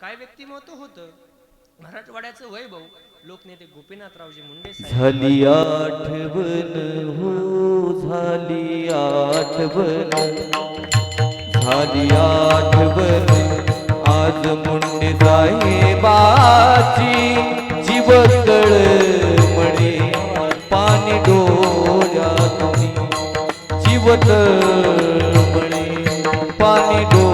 काय व्यक्तिमत्व होतं? मराठवाड्याचं वैभव लोकनेते गोपीनाथरावजी मुंडे झाली आठवण हो झाली आठवण. झाली आठवण आज मुंडे साहेबाची जीव म्हणे पाणी डोळ्यातून जीव म्हणे पाणी डोळ्यातून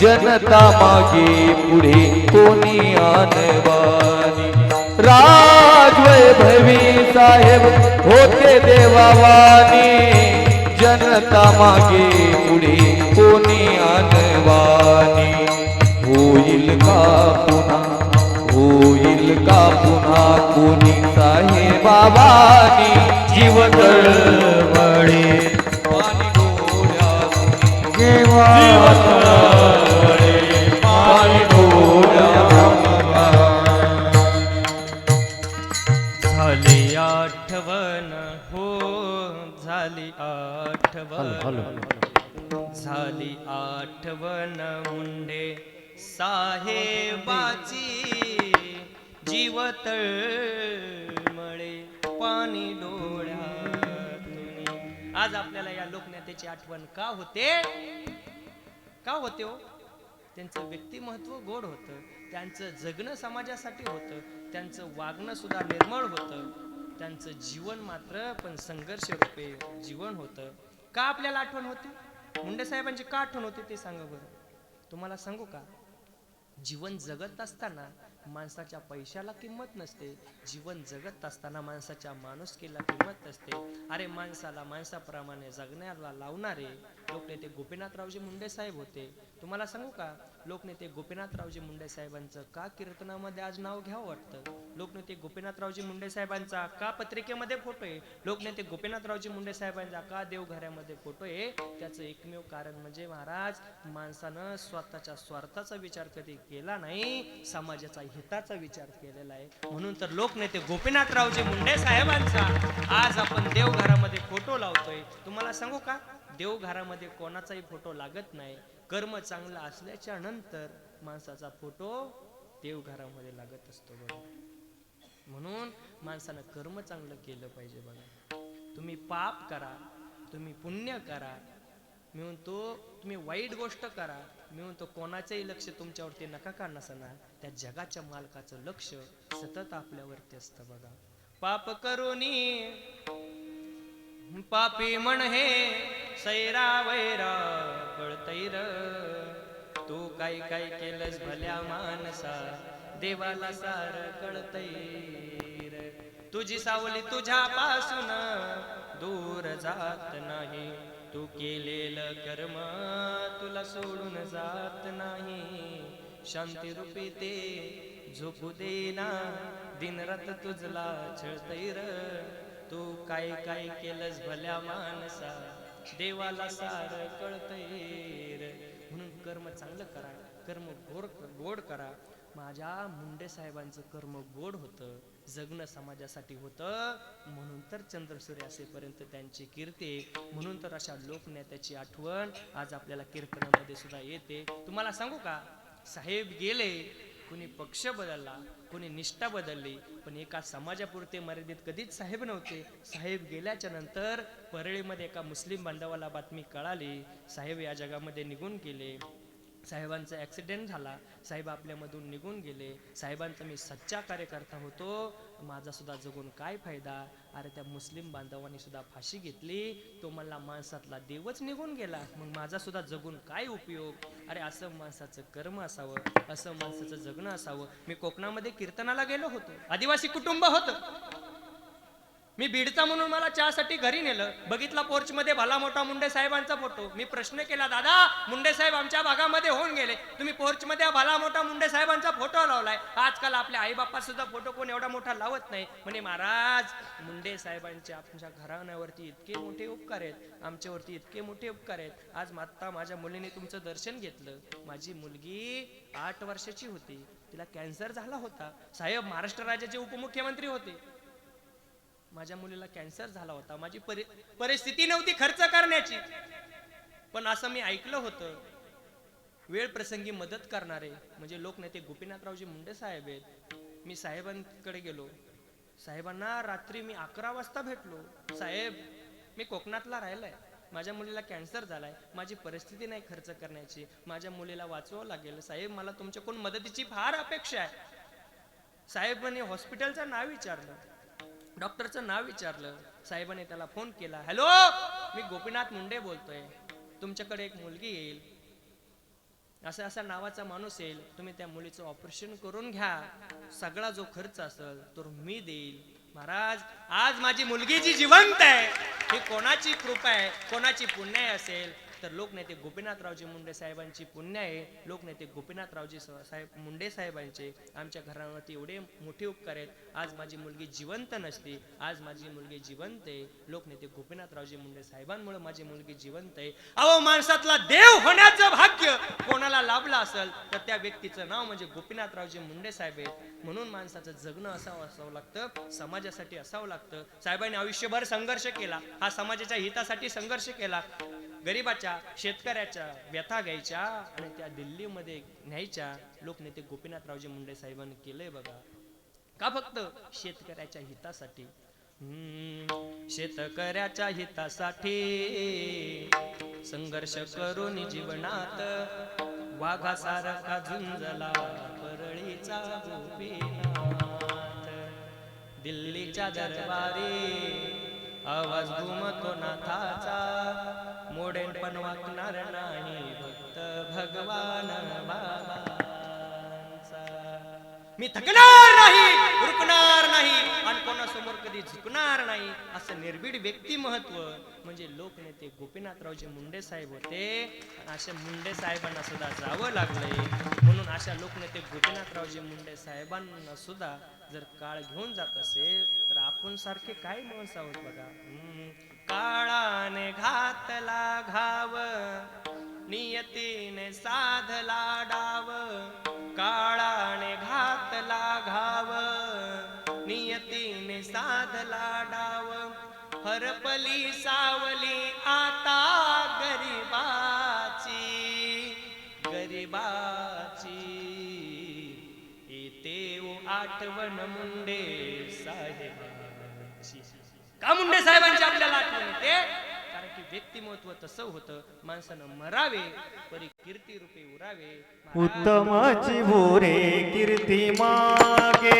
जनता मागे पुढे कोणी आणवा? राजवैभवी साहेब होते देवावानी. जनता मागे पुढे कोणी आणवानी होईल का पुन्हा होईल का पुन्हा कोणी साहेबाबानी जीव तळमळे पाणी जीव आठवण झाली आठवण मुंडे साहेबाची. जीवत मळे पाणी डोळ्यातून. आज आपल्याला या लोकनेत्याची आठवण का होते? का होते हो? त्यांचं व्यक्तिमत्व गोड होतं त्यांचं जगणं समाजासाठी होतं त्यांचं वागणं सुद्धा निर्मळ होतं त्यांचं जीवन मात्र पण संघर्ष रूपे जीवन होतं. का आपल्याला आठवण होते? मुंडे साहेबांची का आठवण होते ते सांगा बरं. तुम्हाला सांगू का? जीवन जगत असताना माणसाच्या पैशाला किंमत नसते. जीवन जगत असताना माणसाच्या माणुसकीला किंमत नसते. अरे माणसाला माणसाप्रमाणे जगण्याला लावणारे लोकनेते गोपीनाथरावजी मुंडे साहेब होते. तुम्हाला सांगू का? लोकनेते गोपीनाथरावजी मुंडे साहेबांचं का कीर्तनामध्ये आज नाव घ्यावं वाटतं? लोकनेते गोपीनाथरावजी मुंडे साहेबांचा का पत्रिकेमध्ये फोटो आहे? लोकनेते गोपीनाथरावजी मुंडे साहेबांचा का देवघरामध्ये फोटो आहे? त्याचं एकमेव कारण म्हणजे महाराज माणसानं स्वतःच्या स्वार्थाचा विचार कधी केला नाही समाजाचा हिताचा विचार केलेला आहे. म्हणून तर लोकनेते गोपीनाथरावजी मुंडे साहेबांचा आज आपण देवघरामध्ये फोटो लावतोय. तुम्हाला सांगू का? देवघरामध्ये कोणाचाही फोटो लागत नाही. कर्म चांगलं असल्याच्या नंतर माणसाचा फोटो देवघरामध्ये लागत असतो बघा. म्हणून माणसानं कर्म चांगलं केलं पाहिजे बघा. तुम्ही पाप करा तुम्ही पुण्य करा. मी म्हणतो तुम्ही वाईट गोष्ट करा. मी म्हणतो कोणाचंही लक्ष तुमच्यावरती नका का नसणार? त्या जगाच्या मालकाचं लक्ष सतत आपल्यावरती असतं बघा. पाप करुनी पापी म्हण हे सैरा वैरा कळतैर तू काय काय केलंस भल्या मानसा देवाला सार कळतैर. तुझी सावली तुझ्यापासून दूर जात नाही. तू केलेलं कर्म तुला सोडून जात नाही. शांती रूपी ते झोपू देना दिनरात तुझला छळतैर. तू काय काय केलंस भल्या माणसा? देवाला सार कळतैर म्हणून कर्म चांगलं करा कर्म गोड गोड करा. माझ्या मुंडे साहेबांचं कर्म गोड होतं जगणं समाजासाठी होतं. म्हणून तर चंद्रसूर्य असेपर्यंत त्यांची कीर्ती. म्हणून तर अशा लोकनेत्याची आठवण आज आपल्याला कीर्तनामध्ये सुद्धा येते. तुम्हाला सांगू का? साहेब गेले कुणी पक्ष बदलला कुणी निष्ठा बदलली पण एका समाजापुरते मर्यादित कधीच साहेब नव्हते. साहेब गेल्याच्यानंतर परळीमध्ये एका मुस्लिम बांधवाला बातमी कळाली साहेब या जगामध्ये निघून गेले. साहेबांचा ॲक्सिडेंट झाला. साहेब आपल्यामधून निघून गेले. साहेबांचा मी सच्चा कार्यकर्ता होतो. माझा सुद्धा जगून काय फायदा? अरे त्या मुस्लिम बांधवांनी सुद्धा फाशी घेतली. तो मला माणसातला देवच निघून गेला. मग माझा सुद्धा जगून काय उपयोग? अरे असं माणसाचं कर्म असावं. असं माणसाचं जगणं असावं. मी कोकणामध्ये कीर्तनाला गेलो होतो. आदिवासी कुटुंब होतं. मी बीडचा म्हणून मला चहासाठी घरी नेलं. बघितला पोर्च मध्ये भला मोठा मुंडे साहेबांचा फोटो. मी प्रश्न केला दादा मुंडे साहेब आमच्या भागामध्ये होऊन गेले. तुम्ही पोर्च मध्ये भला मोठा मुंडे साहेबांचा फोटो लावलाय. आजकाल आपल्या आई बाप्पा सुद्धा फोटो कोण एवढा मोठा लावत नाही. म्हणे महाराज मुंडे साहेबांचे आमच्या घराण्यावरती इतके मोठे उपकार आहेत. आमच्यावरती इतके मोठे उपकार आहेत. आज माता माझ्या मुलीने तुमचं दर्शन घेतलं. माझी मुलगी आठ वर्षाची होती. तिला कॅन्सर झाला होता. साहेब महाराष्ट्र राज्याचे उपमुख्यमंत्री होते. माझ्या मुलीला कॅन्सर झाला होता. माझी परि परिस्थिती नव्हती खर्च करण्याची. पण असं मी ऐकलं होतं. वेळ प्रसंगी मदत करणारे म्हणजे लोकनेते गोपीनाथरावजी मुंडे साहेब आहेत. मी साहेबांकडे गेलो. साहेबांना रात्री मी अकरा वाजता भेटलो. साहेब मी कोकणातला राहिलाय. माझ्या मुलीला कॅन्सर झालाय. माझी परिस्थिती नाही खर्च करण्याची. माझ्या मुलीला वाचवावं लागेल. साहेब मला तुमच्याकडून मदतीची फार अपेक्षा आहे. साहेबांनी हॉस्पिटलचं नाव विचारलं. डॉक्टरचं नाव विचारलं. साहेबाने त्याला फोन केला हॅलो मी गोपीनाथ मुंडे बोलतोय. तुमच्याकडे एक मुलगी येईल. असा असा नावाचा माणूस येईल. तुम्ही त्या मुलीचं ऑपरेशन करून घ्या. सगळा जो खर्च असेल तो मी देईल. महाराज आज माझी मुलगी जी जिवंत आहे ही कोणाची कृपा आहे? कोणाची पुण्य असेल? तर लोकनेते गोपीनाथरावजी मुंडे साहेबांची पुण्य आहे. लोकनेते गोपीनाथरावजी साहेब मुंडे साहेबांचे आमच्या घरावरती एवढे मोठे उपकार आहेत. आज माझी मुलगी जिवंत नसती आज माझी मुलगी जिवंत आहे. लोकनेते गोपीनाथरावजी मुंडे साहेबांमुळे माझी मुलगी जिवंत आहे. अहो माणसातला देव होण्याचं भाग्य कोणाला लाभलं असेल तर त्या व्यक्तीचं नाव म्हणजे गोपीनाथरावजी मुंडे साहेब आहेत. म्हणून माणसाचं जगणं असावं असावं लागतं समाजासाठी असावं लागतं. साहेबांनी आयुष्यभर संघर्ष केला हा समाजाच्या हितासाठी संघर्ष केला. गरीबाच्या शेतकऱ्याच्या व्यथा घ्यायच्या आणि त्या दिल्लीमध्ये न्यायच्या. लोकनेते गोपीनाथरावजी मुंडे साहेबांनी केलंय बघा. का फक्त? शेतकऱ्याच्या हितासाठी. हम्म, शेतकऱ्याच्या हितासाठी संघर्ष करून जीवनात वाघासारखा झुंजला परळीचा गोपीनाथ. दिल्लीच्या दरबारी आवाज घुमतो नाथाचा. मोडेन पण वाकणार नाही भक्त भगवान बाबांचा. मी थकणार नाही रुकणार नाही आणि कोणासमोर कधी झुकणार नाही असं निर्भीड व्यक्तिमहत्व म्हणजे लोकनेते गोपीनाथरावजी मुंडे साहेब होते. अशा मुंडे साहेबांना सुद्धा जावं लागलंय. म्हणून अशा लोकनेते गोपीनाथरावजी मुंडे साहेबांना सुद्धा जर काळ घेऊन जात असेल तर आपण सारखे काय माणसं आहोत बघा? काळाने घातला घाव नियतीने साधला डाव काळाने घातला घाव नियतीने साधला डाव हरपली सा का मुंडे साहेबांची आपल्याला आठवण येते. कारण की व्यक्तिमत्व तसं होतं माणसानं मरावे परी कीर्ती रूपे उरावे. उत्तमाची भोरे कीर्ती मागे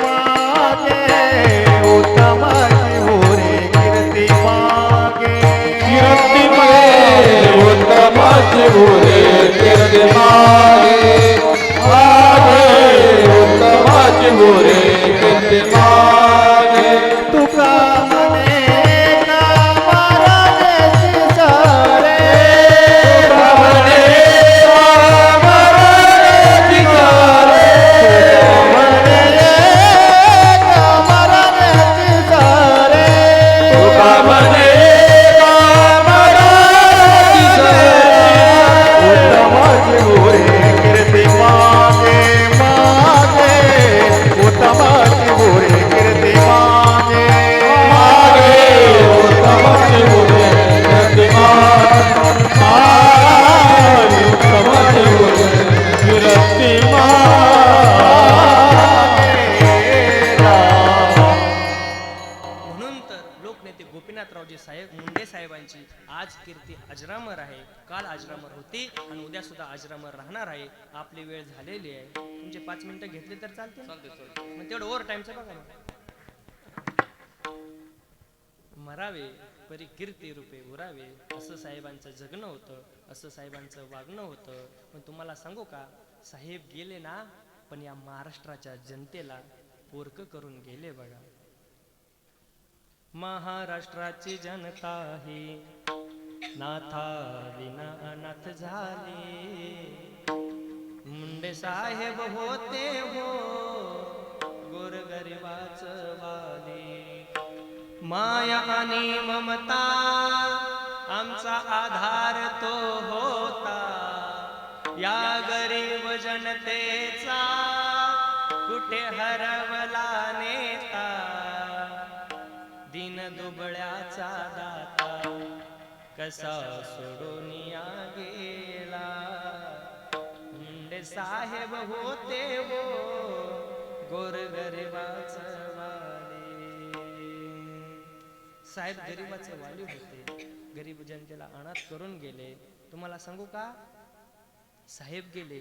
मागे. उत्तमाची भोरे कीर्ती मागे. कीर्ती मागे उत्तमाची भोरे कीर्ती मागे. मागे उत्तमाची भोरे गोपीनाथरावजी साहेब मुंडे साहेबांची आज कीर्ती अजरामर आहे काल अजरामर होती आणि उद्या सुद्धा अजरामर राहणार आहे. आपली वेळ झालेली आहे. तुमचे पाच मिनिटं घेतले तर चालते मग तेवढं ओव्हर टाइमचं बघा. मरावे परी कीर्ती रूपे उरावे. असं साहेबांचं जगणं होतं असं साहेबांचं वागणं होतं. पण तुम्हाला सांगू का? साहेब गेले ना पण या महाराष्ट्राच्या जनतेला पोरक करून गेले बघा. महाराष्ट्राची जनता ही नाथा विना अनाथ झाली. मुंडे साहेब होते हो गोरगरिबाच वाली. माया आणि ममता आमचा आधार तो होता. या गरीब जनते कसा सोडून या गेला मुंडे साहेब होते हो गोरगरिबाच साहेब गरीबाचे वाली होते. गरीब जनतेला अनाथ करून गेले. तुम्हाला सांगू का? साहेब गेले.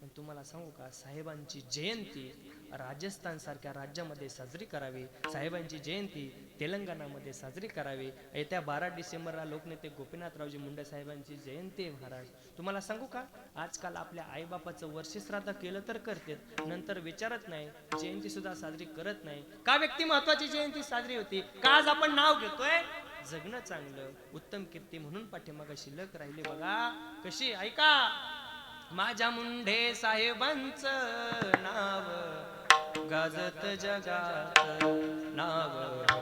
पण तुम्हाला सांगू का? साहेबांची जयंती राजस्थान सारख्या राज्यामध्ये साजरी करावी. साहेबांची जयंती तेलंगणामध्ये साजरी करावी. येत्या बारा डिसेंबरला लोकनेते गोपीनाथरावजी मुंडे साहेबांची जयंती आहे महाराज. तुम्हाला सांगू का? आजकाल आपल्या आईबापाचं वर्षश्राद्ध केलं तर करतात. नंतर विचारत नाही जयंती सुद्धा साजरी करत नाही. का व्यक्ती महत्वाची जयंती साजरी होती? का आज आपण नाव घेतोय? जगणं चांगलं. उत्तम कीर्ती म्हणून पाठीमागा शिल्लक राहिली बघा. कशी? ऐका. माझ्या मुंडे साहेबांच नाव गाजत जगात नाव.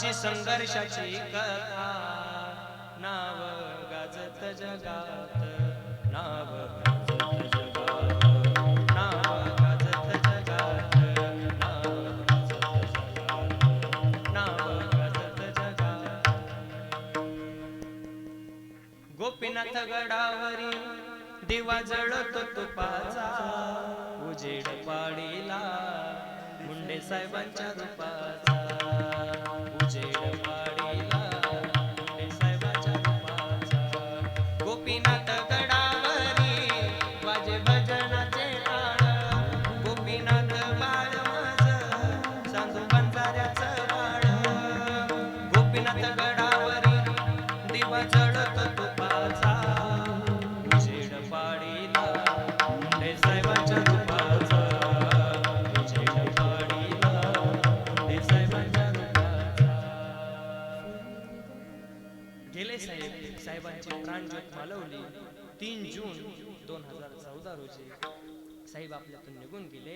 अशी संघर्षाची कथा. नाव गाजत जगात नाव गाजत जगात नाव गाजत जगात नाव गाजत जगात. नाव गाजत जगात गोपीनाथ गडावरी दिवा जळतो तुपाचा. उजेड पाडीला मुंडे साहेबांच्या रूपाचा गेले साहेब साहेबांची प्राणज्योत मालवली तीन जून दोन हजार चौदा रोजी साहेब आपल्यातून निघून गेले.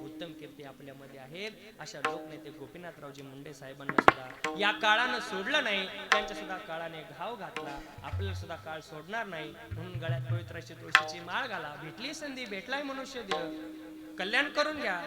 उत्तम कीर्ती आपल्यामध्ये आहेत. अशा लोकनेते गोपीनाथरावजी मुंडे साहेबांना सुद्धा या काळानं सोडलं नाही. त्यांच्या सुद्धा काळाने घाव घातला. आपल्याला सुद्धा काळ सोडणार नाही. म्हणून गळ्यात पवित्राची तुळशीची माळ घाला. भेटली संधी भेटलाय मनुष्य देव कल्याण करून घ्या.